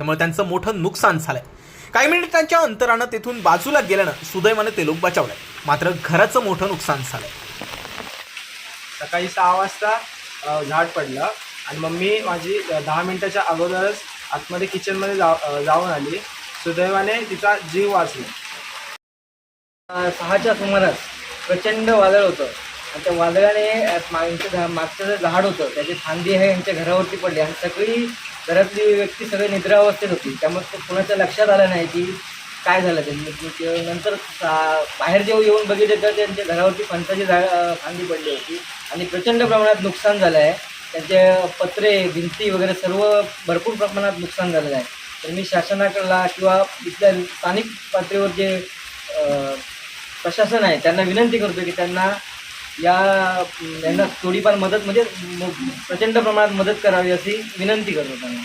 त्यामुळे त्यांचं मोठं नुकसान झालंय. काही मिनिटांच्या अंतरानं तेथून बाजूला गेल्यानं सुदैवानं ते लोक बचावलंय मात्र घराचं मोठं नुकसान झालंय. सकाळी सहा वाजता झाड पडलं आणि मम्मी माझी दहा मिनिटाच्या अगोदरच आतमध्ये किचनमध्ये जा जाऊन आली. सुदैवाने तिचा जीव वाचला. सहाच्या सुमारास प्रचंड वादळ होतं. आणि त्या वादळाने मागचं जे झाड होतं त्याची फांदी आहे यांच्या घरावरती पडली. आणि सगळी घरातली व्यक्ती सगळे निद्रावस्थेत होती. त्यामुळे कोणाच्या लक्षात आलं नाही की काय झालं त्यांनी नंतर सा- बाहेर जेव्हा येऊन बघितलं तर त्यांच्या घरावरती फणसाची झाड फांदी पडली होती. आणि प्रचंड प्रमाणात नुकसान झालं आहे. त्यांचे पत्रे भिंती वगैरे सर्व भरपूर प्रमाणात नुकसान झालेलं आहे. तर मी शासनाकडला किंवा इथल्या स्थानिक पातळीवर जे प्रशासन आहे त्यांना विनंती करतो की त्यांना या यांना थोडीफार मदत म्हणजे प्रचंड प्रमाणात मदत करावी अशी विनंती करतो त्यांना.